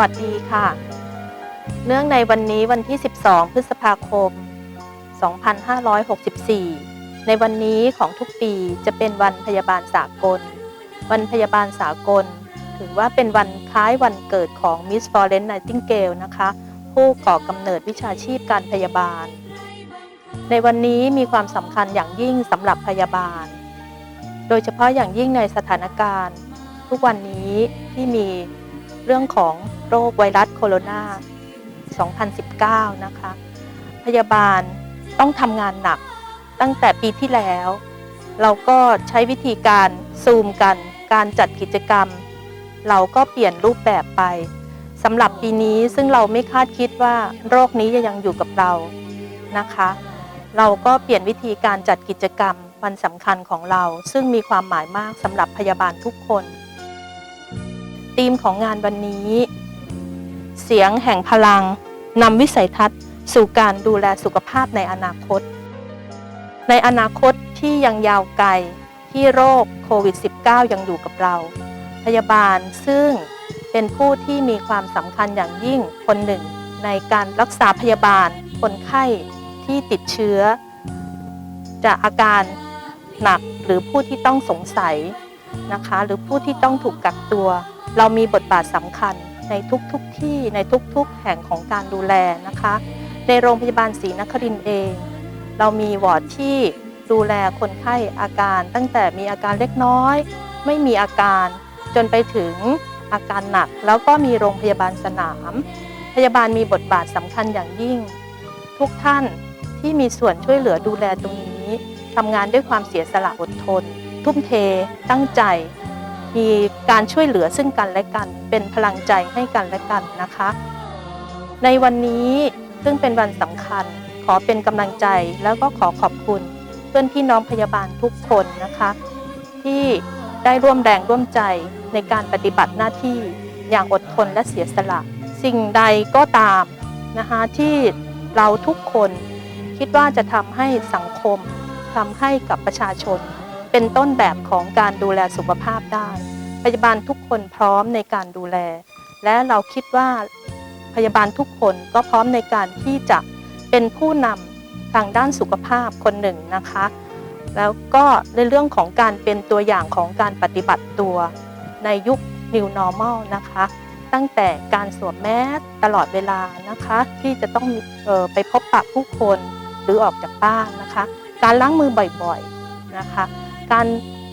วัสดีค่ะ เนื่องในวันนี้วันที่ 12 พฤษภาคม 2564 ในวันนี้ของทุกปีจะเป็นวันพยาบาลสากล วันพยาบาลสากล ถือว่าเป็นวันคล้ายวันเกิดของมิสฟอร์เรนไนติงเกลนะคะ ผู้ก่อกำเนิดวิชาชีพการพยาบาล ในวันนี้มีความสำคัญอย่างยิ่งสำหรับพยาบาล โดยเฉพาะอย่างยิ่งในสถานการณ์ ทุกวันนี้ที่มี เรื่องของโรคไวรัสโคโรนา 2019 นะคะ พยาบาลต้องทำงานหนักตั้งแต่ปีที่แล้ว เราก็ใช้วิธีการซูมกัน การจัดกิจกรรม เราก็เปลี่ยนรูปแบบไปสำหรับปีนี้ซึ่งเราไม่คาดคิดว่าโรคนี้จะยังอยู่กับเรานะคะ เราก็เปลี่ยนวิธีการจัดกิจกรรมวันสำคัญของเรา ซึ่งมีความหมายมากสำหรับพยาบาลทุกคน ธีมของงานวันนี้ เสียงแห่งพลังนำวิสัยทัศน์ สู่การดูแลสุขภาพในอนาคต ในอนาคตที่ยังยาวไกลที่โรคโควิด -19 ยังอยู่กับเรา พยาบาลซึ่งเป็นผู้ที่มีความสำคัญอย่างยิ่งคนหนึ่ง ในการรักษาพยาบาลคนไข้ที่ติดเชื้อ จากอาการหนักหรือผู้ที่ต้องสงสัยนะคะ หรือผู้ที่ต้องถูกกักตัว เรามีบทบาทสำคัญในทุกๆทที่ในทุกๆ แห่งของการดูแลนะคะ ในโรงพยาบาลศรีนครินเอง เรามีวอร์ดที่ดูแลคนไข้อาการตั้งแต่มีอาการเล็กน้อย ไม่มีอาการจนไปถึงอาการหนัก แล้วก็มีโรงพยาบาลสนาม พยาบาลมีบทบาทสำคัญอย่างยิ่ง ทุกท่านที่มีส่วนช่วยเหลือดูแลตรงนี้ทำงานด้วยความเสียสละอดทน ทุ่มเท ตั้งใจ มีการช่วยเหลือซึ่งกันและกัน เป็นพลังใจให้กันและกันนะคะ ในวันนี้ซึ่งเป็นวันสำคัญขอเป็นกำลังใจแล้วก็ขอขอบคุณ เพื่อนพี่น้องพยาบาลทุกคนนะคะ ที่ได้ร่วมแรงร่วมใจในการปฏิบัติหน้าที่อย่างอดทนและเสียสละ สิ่งใดก็ตามนะคะที่เราทุกคนคิดว่าจะทำให้สังคมทำให้กับประชาชน เป็นต้นแบบของการดูแลสุขภาพได้ พยาบาลทุกคนพร้อมในการดูแล และเราคิดว่าพยาบาลทุกคนก็พร้อมในการที่จะเป็นผู้นำทางด้านสุขภาพคนหนึ่งนะคะ แล้วก็ในเรื่องของการเป็นตัวอย่างของการปฏิบัติตัวในยุค New Normal นะคะ ตั้งแต่การสวมแมสตลอดเวลานะคะ ที่จะต้องออไปพบปะผู้คนหรือออกจากบ้านนะคะ การล้างมือบ่อยๆ นะคะ การ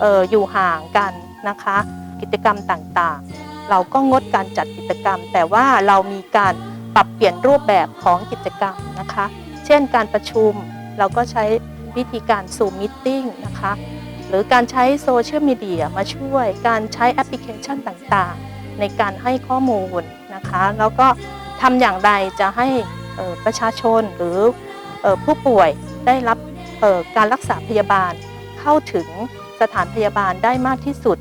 อออยู่ห่างกันนะคะ กิจกรรมต่างๆ เราก็งดการจัดกิจกรรม แต่ว่าเรามีการปรับเปลี่ยนรูปแบบของกิจกรรมนะคะ เช่นการประชุมเราก็ใช้วิธีการ Zoom Meeting นะคะ หรือการใช้โซเชียลมีเดียมาช่วย การใช้แอปพลิเคชันต่างๆ ในการให้ข้อมูลนะคะ แล้วก็ทำอย่างไรจะให้ประชาชนหรือผู้ป่วยได้รับการรักษาพยาบาล เข้าถึงสถานพยาบาลได้มากที่สุด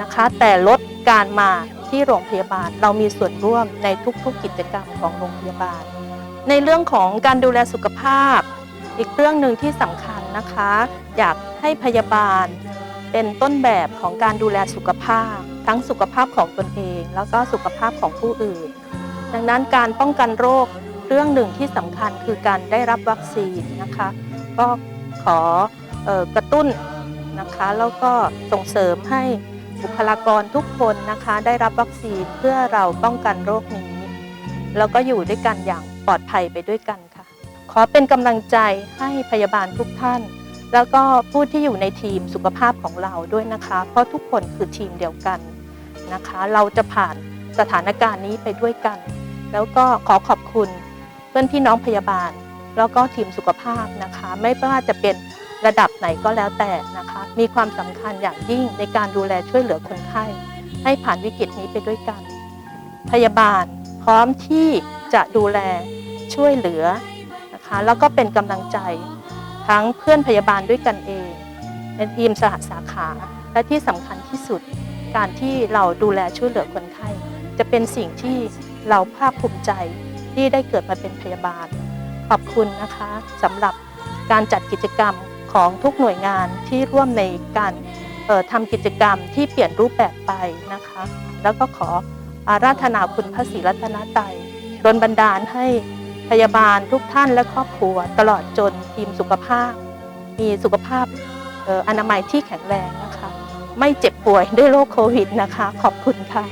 นะคะ แต่ลดการมาที่โรงพยาบาล เรามีส่วนร่วมในทุกๆกิจกรรมของโรงพยาบาล ในเรื่องของการดูแลสุขภาพ อีกเรื่องหนึ่งที่สำคัญนะคะ อยากให้พยาบาลเป็นต้นแบบของการดูแลสุขภาพ ทั้งสุขภาพของตนเอง แล้วก็สุขภาพของผู้อื่น ดังนั้นการป้องกันโรคเรื่องหนึ่งที่สำคัญคือการได้รับวัคซีนนะคะ ก็ขอเออ กระตุ้นนะคะแล้วก็ส่งเสริมให้บุคลากรทุกคนนะคะได้รับวัคซีนเพื่อเราป้องกันโรคนี้ แล้วก็อยู่ด้วยกันอย่างปลอดภัยไปด้วยกันค่ะ ขอเป็นกำลังใจให้พยาบาลทุกท่าน แล้วก็ผู้ที่อยู่ในทีมสุขภาพของเราด้วยนะคะ เพราะทุกคนคือทีมเดียวกันนะคะ เราจะผ่านสถานการณ์นี้ไปด้วยกัน แล้วก็ขอขอบคุณเพื่อนพี่น้องพยาบาล แล้วก็ทีมสุขภาพนะคะ ไม่ว่าจะเป็น ระดับไหนก็แล้วแต่นะคะ มีความสำคัญอย่างยิ่งในการดูแลช่วยเหลือคนไข้ ให้ผ่านวิกฤตนี้ไปด้วยกัน พยาบาลพร้อมที่จะดูแลช่วยเหลือนะคะ แล้วก็เป็นกำลังใจทั้งเพื่อนพยาบาลด้วยกันเองในทีมสหสาขา และที่สำคัญที่สุดการที่เราดูแลช่วยเหลือคนไข้ จะเป็นสิ่งที่เราภาคภูมิใจที่ได้เกิดมาเป็นพยาบาล ขอบคุณนะคะสำหรับการจัดกิจกรรม ของทุกหน่วยงานที่ร่วมในการออทำกิจกรรมที่เปลี่ยนรูปแบบไปนะคะ แล้วก็ขออาราธนาคุณพระศรีรัตนตรัยดลบันดาลให้พยาบาลทุกท่านและครอบครัว ตลอดจนทีมสุขภาพ มีสุขภาพอออนามัยที่แข็งแรงนะคะ ไม่เจ็บป่วยด้วยโรคโควิดนะคะ ขอบคุณค่ะ